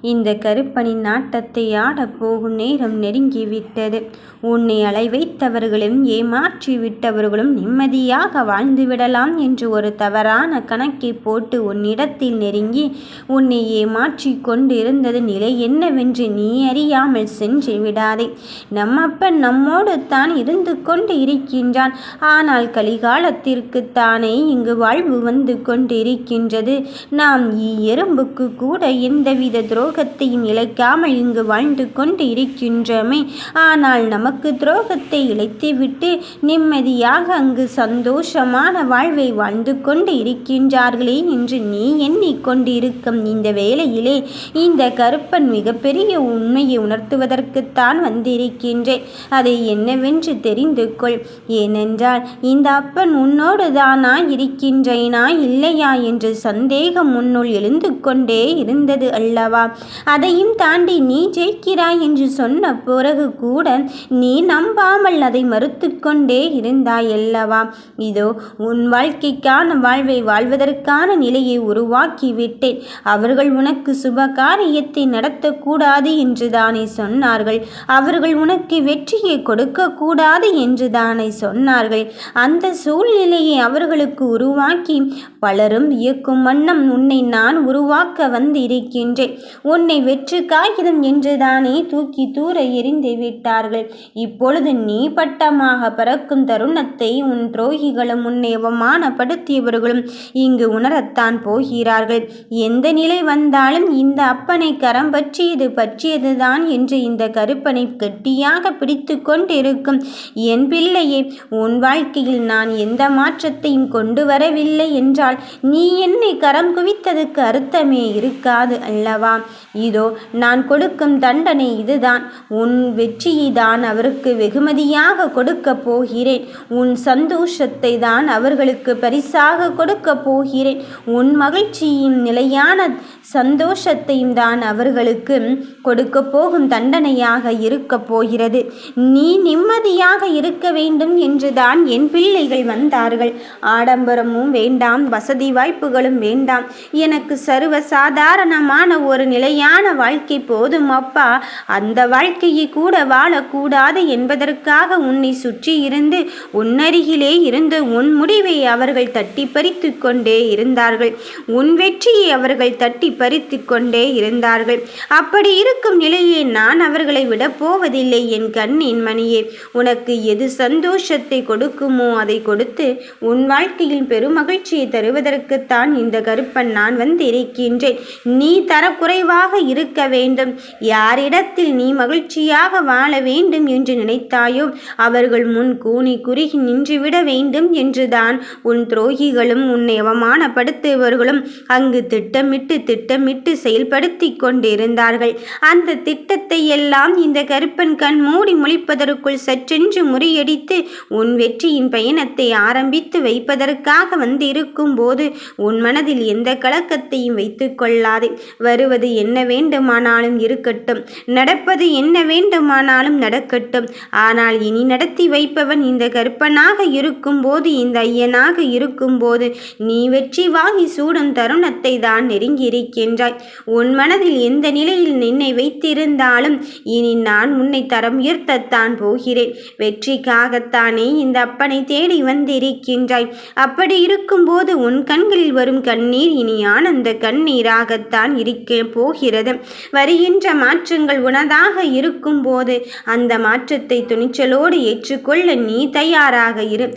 இந்த கருப்பனின் நாட்டத்தை ஆடப் போகும் நேரம் நெருங்கிவிட்டது. உன்னை அலை வைத்தவர்களும் ஏமாற்றி விட்டவர்களும் நிம்மதியாக வாழ்ந்துவிடலாம் என்று ஒரு தவறான கணக்கை போட்டு உன்னிடத்தில் நெருங்கி உன்னை ஏமாற்றிக் கொண்டிருந்தது நிலை என்னவென்று நீ அறியாமல் சென்று விடாதே. நம்மப்பன் நம்மோடு தான் இருந்து கொண்டு இருக்கின்றான். ஆனால் கலிகாலத்திற்கு தானே இங்கு வாழ்வு வந்து கொண்டிருக்கின்றது. நாம் எறும்புக்கு கூட எந்தவித துரோகத்தையும் இழைக்காமல் இங்கு வாழ்ந்து கொண்டு இருக்கின்றோமே. ஆனால் நமக்கு துரோகத்தை இழைத்துவிட்டு நிம்மதியாக அங்கு சந்தோஷமான வாழ்வை வாழ்ந்து கொண்டு இருக்கின்றார்களே என்று நீ எண்ணிக்கொண்டிருக்கும் இந்த வேளையிலே இந்த கருப்பன் மிகப்பெரிய உண்மையை உணர்த்துவதற்குத்தான் வந்திருக்கின்றேன். அதை என்னவென்று தெரிந்து கொள். ஏனென்றால் இந்த அப்பன் உன்னோடு தானா இருக்கின்றேனா இல்லையா என்ற சந்தேகம் உன்னுள் எழுந்து கொண்டே இருந்தது அல்லவா? அதையும் தாண்டி நீ ஜெயிக்கிறாய் என்று சொன்ன பிறகு கூட நீ நம்பாமல் அதை மறுத்துக்கொண்டே கொண்டே இருந்தாயல்லவா? இதோ உன் வாழ்க்கைக்கான வாழ்வை வாழ்வதற்கான நிலையை உருவாக்கி விட்டேன். அவர்கள் உனக்கு சுபகாரியத்தை நடத்தக்கூடாது என்று தானே சொன்னார்கள். அவர்கள் உனக்கு வெற்றியை கொடுக்கக்கூடாது என்று தானே சொன்னார்கள். அந்த சூழ்நிலையை அவர்களுக்கு உருவாக்கி பலரும் வியக்கும் வண்ணம் உன்னை நான் உருவாக்க வந்திருக்கின்றேன். உன்னை வெற்று காகிதம் என்றுதானே தூக்கி தூர எறிந்து விட்டார்கள். இப்பொழுது நீ பட்டமாக பறக்கும் தருணத்தை உன் துரோகிகளும் உன்னை அவமானப்படுத்தியவர்களும் இங்கு உணரத்தான் போகிறார்கள். எந்த நிலை வந்தாலும் இந்த அப்பனை கரம் பற்றியது பற்றியதுதான் என்று இந்த கருப்பனை கெட்டியாக பிடித்து கொண்டிருக்கும் என் பிள்ளையே உன் வாழ்க்கையில் நான் எந்த மாற்றத்தையும் கொண்டு வரவில்லை என்றால் நீ என்னை கரம் குவித்ததுக்கு அர்த்தமே இருக்காது அல்லவா? இதோ நான் கொடுக்கும் தண்டனை இதுதான். உன் வெற்றியை தான் அவருக்கு வெகுமதியாக கொடுக்கப் போகிறேன். உன் சந்தோஷத்தை தான் அவர்களுக்கு பரிசாக கொடுக்கப் போகிறேன். உன் மகிழ்ச்சியையும் நிலையான சந்தோஷத்தையும் தான் அவர்களுக்கு கொடுக்கப் போகும் தண்டனையாக இருக்கப் போகிறது. நீ நிம்மதியாக இருக்க வேண்டும் என்றுதான் என் பிள்ளைகள் வந்தார்கள். ஆடம்பரமும் வேண்டாம் வசதி வாய்ப்புகளும் வேண்டாம். எனக்கு சர்வ சாதாரணமான ஒரு நிலையான வாழ்க்கை போதும் அப்பா. அந்த வாழ்க்கையை கூட வாழக்கூடாது என்பதற்காக உன்னை சுற்றியிருந்து உன்னருகிலே இருந்து உன் முடிவை அவர்கள் தட்டி பறித்து கொண்டே இருந்தார்கள். உன் வெற்றியை அவர்கள் தட்டி பறித்து கொண்டே இருந்தார்கள். அப்படி இருக்கும் நிலையை நான் அவர்களை விட போவதில்லை என் கண்ணின் மணியே. உனக்கு எது சந்தோஷத்தை கொடுக்குமோ அதை கொடுத்து உன் வாழ்க்கையில் பெருமகிழ்ச்சியை தருவதற்குத்தான் இந்த கருப்பன் நான் வந்திருக்கின்றேன். நீ குறைவாக இருக்க வேண்டும். யாரிடத்தில் நீ மகிழ்ச்சியாக வாழ வேண்டும் என்று நினைத்தாயோ அவர்கள் முன் கூனி குறுகி நின்றுவிட வேண்டும் என்றுதான் உன் துரோகிகளும் உன்னை அவமானப்படுத்துபவர்களும் அங்கு திட்டமிட்டு திட்டமிட்டு செயல்படுத்தி கொண்டிருந்தார்கள். அந்த திட்டத்தை எல்லாம் இந்த கருப்பன் கண் மூடி முழிப்பதற்குள் சற்றென்று முறியடித்து உன் வெற்றியின் பயணத்தை ஆரம்பித்து வைப்பதற்காக வந்திருக்கும் போது உன் மனதில் எந்த கலக்கத்தையும் வைத்துக் வருவது நடப்பது என்ன வேண்டுமானாலும் இருக்கட்டும். நடப்பது என்ன வேண்டுமானாலும் நடக்கட்டும். ஆனால் இனி நடத்தி வைப்பவன் இந்த கருப்பனாக இருக்கும்போது இந்த ஐயனாக இருக்கும்போது நீ வெற்றி வாங்கி சூடும் தருணத்தை தான் நெருங்கியிருக்கின்றாய். உன் மனதில் எந்த நிலையில் நின்னை வைத்திருந்தாலும் இனி நான் உன்னை தரம் உயர்த்தத்தான் போகிறேன். வெற்றிக்காகத்தானே இந்த அப்பனைத் தேடி வந்திருக்கின்றாய். அப்படி இருக்கும்போது உன் கண்களில் வரும் கண்ணீர் இனி ஆனந்த கண்ணீராகத்தான் இருக்கப் போகிறது. வருகின்ற மாற்றங்கள் உனதாக இருக்கும்போது அந்த மாற்றத்தை துணிச்சலோடு ஏற்றுக்கொள்ள நீ தயாராக இரு.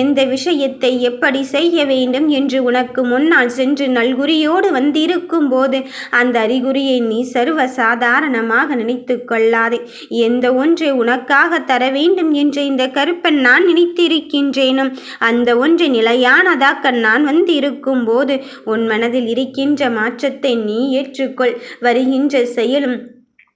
எந்த விஷயத்தை எப்படி செய்ய வேண்டும் என்று உனக்கு முன்னால் சென்று நல்குறியோடு வந்திருக்கும்போது அந்த அறிகுறியை நீ சர்வ சாதாரணமாக நினைத்து கொள்ளாதே. எந்த ஒன்றை உனக்காக தர வேண்டும் என்று இந்த கருப்பன் நான் நினைத்திருக்கின்றேனும் அந்த ஒன்றை நிலையானதாக்க நான் வந்திருக்கும்போது உன் மனதில் இருக்கின்ற மாற்றத்தை நீ ஏற்றுக்கொள். வருகின்ற செயலும்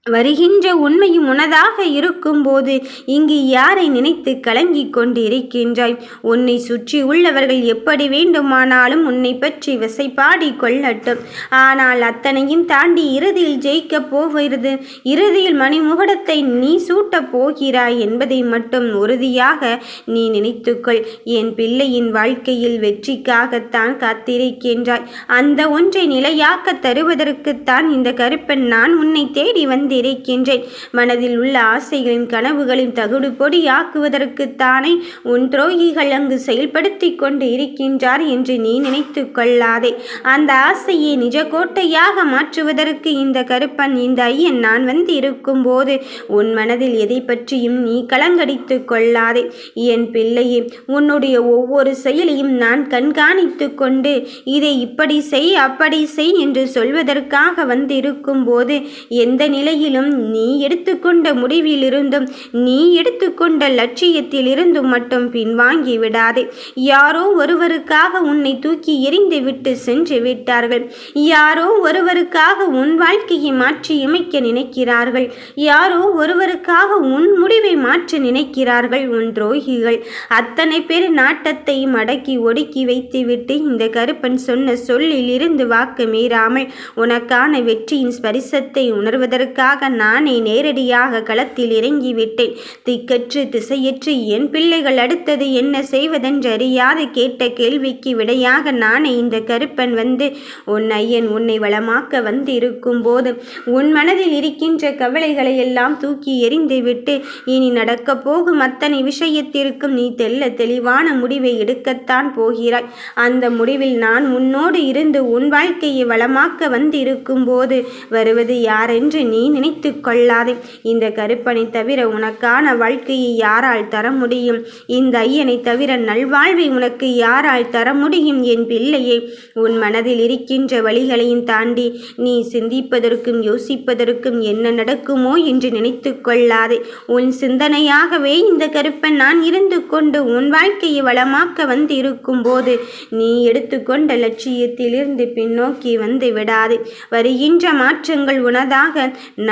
வருகின்ற உண்மையும் உனதாக இருக்கும்போது இங்கு யாரை நினைத்து கலங்கிக் கொண்டிருக்கின்றாய்? உன்னை சுற்றி உள்ளவர்கள் எப்படி வேண்டுமானாலும் உன்னை பற்றி விசைப்பாடி கொள்ளட்டும். ஆனால் அத்தனையும் தாண்டி இறுதியில் ஜெயிக்கப் போகிறது. இறுதியில் மணிமுகடத்தை நீ சூட்டப் போகிறாய் என்பதை மட்டும் உறுதியாக நீ நினைத்துக்கொள். என் பிள்ளையின் வாழ்க்கையில் வெற்றிக்காகத்தான் காத்திருக்கின்றாய். அந்த ஒன்றை நிலையாக்க தருவதற்குத்தான் இந்த கருப்பன் நான் உன்னை தேடி வந்து கொண்டிருக்கின்றேன். மனதில் உள்ள ஆசைகளின் கனவுகளின் தகுடு பொடியாக்குவதற்குத்தானே உன் துரோகிகள் அங்கு செயல்படுத்தி கொண்டு இருக்கின்றார் என்று நீ நினைத்து கொள்ளாதே. அந்த ஆசையை நிஜ கோட்டையாக மாற்றுவதற்கு இந்த கருப்பன் இந்த ஐயன் நான் வந்து இருக்கும் போது உன் மனதில் எதை பற்றியும் நீ கலங்கடித்து கொள்ளாதே. என் பிள்ளையே உன்னுடைய ஒவ்வொரு செயலையும் நான் கண்காணித்து கொண்டு இதை இப்படி செய் அப்படி செய் என்று சொல்வதற்காக வந்திருக்கும் போது எந்த நிலையில் நிலையிலும் நீ எடுத்துக்கொண்ட முடிவிலிருந்தும் நீ எடுத்துக்கொண்ட லட்சியத்திலிருந்தும் மட்டும் பின்வாங்கி விடாதே. யாரோ ஒருவருக்காக உன்னை தூக்கி எறிந்து விட்டு சென்று விட்டார்கள். யாரோ ஒருவருக்காக உன் வாழ்க்கையை மாற்றி இமைக்க நினைக்கிறார்கள். யாரோ ஒருவருக்காக உன் முடிவை மாற்ற நினைக்கிறார்கள் உன் துரோகிகள். அத்தனை பேர் நாட்டத்தை மடக்கி ஒடுக்கி வைத்துவிட்டு இந்த கருப்பன் சொன்ன சொல்லில் இருந்து வாக்கு மீறாமல் உனக்கான வெற்றியின் ஸ்பரிசத்தை உணர்வதற்காக அதற்காக நானே நேரடியாக களத்தில் இறங்கிவிட்டேன். திக்கற்று திசையற்று என் பிள்ளைகள் அடுத்தது என்ன செய்வதென்றறியாது கேட்ட கேள்விக்கு விடையாக நானே இந்த கருப்பன் வந்து உன் ஐயன் உன்னை வளமாக்க வந்து இருக்கும் போது உன் மனதில் இருக்கின்ற கவலைகளை எல்லாம் தூக்கி எறிந்துவிட்டு இனி நடக்கப் போகும் அத்தனை விஷயத்திற்கும் நீ தெல்ல தெளிவான முடிவை எடுக்கத்தான் போகிறாய். அந்த முடிவில் நான் உன்னோடு இருந்து உன் வாழ்க்கையை வளமாக்க வந்திருக்கும் போது வருவது யாரென்று நீ நினைத்து கொள்ளாதே. இந்த கருப்பனை தவிர உனக்கான வாழ்க்கையை யாரால் தர முடியும்? இந்த ஐயனை தவிர நல்வாழ்வை உனக்கு யாரால் தர முடியும் என் பிள்ளையே? உன் மனதில் இருக்கின்ற வழிகளையும் தாண்டி நீ சிந்திப்பதற்கும் யோசிப்பதற்கும் என்ன நடக்குமோ என்று நினைத்து கொள்ளாதே. உன் சிந்தனையாகவே இந்த கருப்பன் நான் இருந்து கொண்டு உன் வாழ்க்கையை வளமாக்க வந்து இருக்கும் போது நீ எடுத்துக்கொண்ட லட்சியத்திலிருந்து பின்னோக்கி வந்து விடாது. வருகின்ற மாற்றங்கள் உனதாக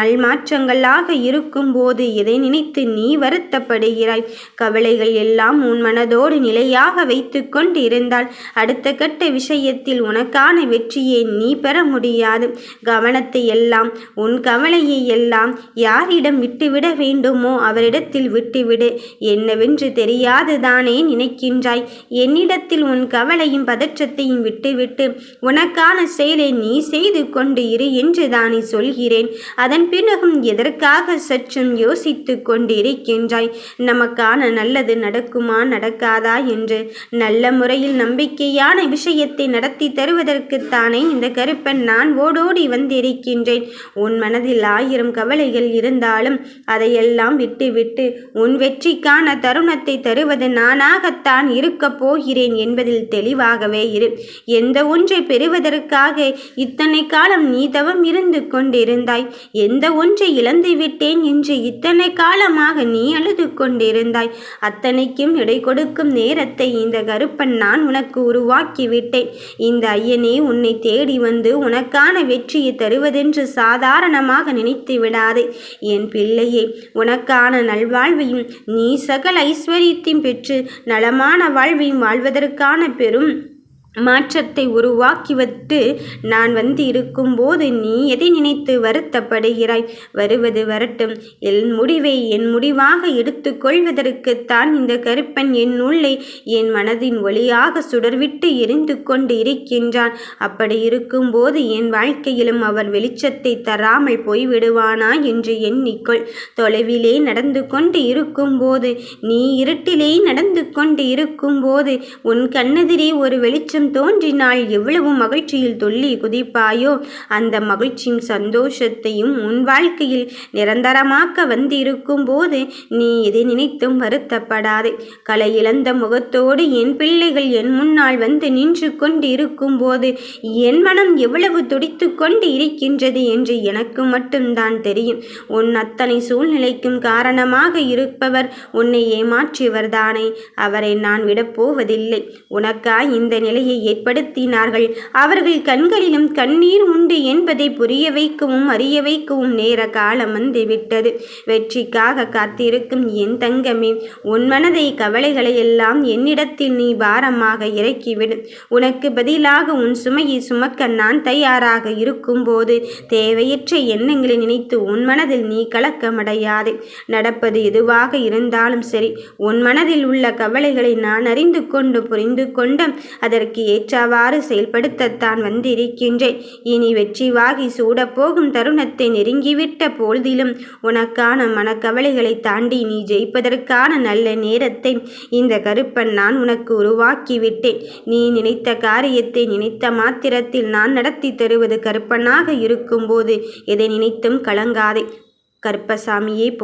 நல்மாற்றங்களாக இருக்கும்போது இதை நினைத்து நீ வருத்தப்படுகிறாய்? கவலைகள் எல்லாம் உன் மனதோடு நிலையாக வைத்து கொண்டு இருந்தால் அடுத்த கட்ட விஷயத்தில் உனக்கான வெற்றியை நீ பெற முடியாது. கவனத்தை எல்லாம் உன் கவலையை எல்லாம் யாரிடம் விட்டுவிட வேண்டுமோ அவரிடத்தில் விட்டுவிடு. என்னவென்று தெரியாதுதானே நினைக்கின்றாய். என்னிடத்தில் உன் கவலையும் பதற்றத்தையும் விட்டுவிட்டு உனக்கான செயலை நீ செய்து கொண்டு இரு என்று தானே சொல்கிறேன். அதன் பிறகும் எதற்காக சற்றும் யோசித்து கொண்டிருக்கின்றாய்? நமக்கான நல்லது நடக்குமா நடக்காதா என்று. நல்ல முறையில் நம்பிக்கையான விஷயத்தை நடத்தி தருவதற்குத்தானே இந்த கருப்பன் நான் ஓடோடி வந்திருக்கின்றேன். உன் மனதில் ஆயிரம் கவலைகள் இருந்தாலும் அதையெல்லாம் விட்டுவிட்டு உன் வெற்றிக்கான தருணத்தை தருவது நானாகத்தான் இருக்கப் போகிறேன் என்பதில் தெளிவாகவே இரு. எந்த ஒன்றை பெறுவதற்காக இத்தனை காலம் நீ தவம் இருந்து கொண்டிருந்தாய்? எந்த இந்த ஒன்றை இழந்து விட்டேன் என்று இத்தனை காலமாக நீ அழுது கொண்டிருந்தாய். அத்தனைக்கும் இடை கொடுக்கும் நேரத்தை இந்த கருப்பன் நான் உனக்கு உருவாக்கி விட்டேன். இந்த ஐயனே உன்னை தேடி வந்து உனக்கான வெற்றியை தருவதென்று சாதாரணமாக நினைத்து விடாதே. என் பிள்ளையே உனக்கான நல்வாழ்வையும் நீ சகல ஐஸ்வர்யத்தையும் பெற்று நலமான வாழ்வையும் வாழ்வதற்கான பெரும் மாற்றத்தை உருவாக்கிவிட்டு நான் வந்து இருக்கும்போது நீ எதை நினைத்து வருத்தப்படுகிறாய்? வருவது வரட்டும். என் முடிவை என் முடிவாக எடுத்துக்கொள்வதற்குத்தான் இந்த கருப்பன் என் உள்ளே என் மனதின் ஒளியாக சுடர்விட்டு எரிந்து கொண்டு இருக்கின்றான். அப்படி இருக்கும்போது என் வாழ்க்கையிலும் அவர் வெளிச்சத்தை தராமல் போய்விடுவானா என்று எண்ணிக்கொள். தொலைவிலே நடந்து கொண்டு இருக்கும்போது நீ இருட்டிலே நடந்து கொண்டு இருக்கும்போது உன் கண்ணெதிரே ஒரு வெளிச்சம் சந்தோஷம் தோன்றினால் எவ்வளவு மகிழ்ச்சியில் துள்ளி குதிப்பாயோ அந்த மகிழ்ச்சியும் சந்தோஷத்தையும் உன் வாழ்க்கையில் நிரந்தரமாக்க வந்திருக்கும் போது நீ எதை நினைத்தும் வருத்தப்படாதே. கலை இழந்த முகத்தோடு என் பிள்ளைகள் என் முன்னால் வந்து நின்று கொண்டு இருக்கும் போது என் மனம் எவ்வளவு துடித்து கொண்டு இருக்கின்றது என்று எனக்கு மட்டும்தான் தெரியும். உன் அத்தனை சூழ்நிலைக்கும் காரணமாக இருப்பவர் உன்னை ஏமாற்றியவர்தானே. அவரை நான் விடப்போவதில்லை உனக்காய் இந்த நிலையை நிலையை ஏற்படுத்தினார்கள். அவர்கள் கண்களிலும் கண்ணீர் உண்டு என்பதை புரிய வைக்கவும் அறிய வைக்கவும் நேர காலம் வந்துவிட்டது வெற்றிக்காக காத்திருக்கும் என் தங்கமே உன் மனதை கவலைகளை எல்லாம் என்னிடத்தில் நீ பாரமாக இறக்கிவிடு. உனக்கு பதிலாக உன் சுமையை சுமக்க நான் தயாராக இருக்கும்போது தேவையற்ற எண்ணங்களை நினைத்து உன் மனதில் நீ கலக்கமடையாதே. நடப்பது எதுவாக இருந்தாலும் சரி உன் மனதில் உள்ள கவலைகளை நான் அறிந்து கொண்டு புரிந்து கொண்ட அதற்கு ஏற்றவாறு செயல்படுத்தத்தான் வந்திருக்கின்றேன். இனி வெற்றி வாகி சூடப்போகும் தருணத்தை நெருங்கிவிட்ட பொழுதிலும் உனக்கான மனக்கவலைகளை தாண்டி நீ ஜெயிப்பதற்கான நல்ல நேரத்தை இந்த கருப்பன் நான் உனக்கு உருவாக்கிவிட்டேன். நீ நினைத்த காரியத்தை நினைத்த மாத்திரத்தில் நான் நடத்தி தருவது கருப்பனாக இருக்கும்போது எதை நினைத்தும் கலங்காதே. கருப்பசாமியே போட்டி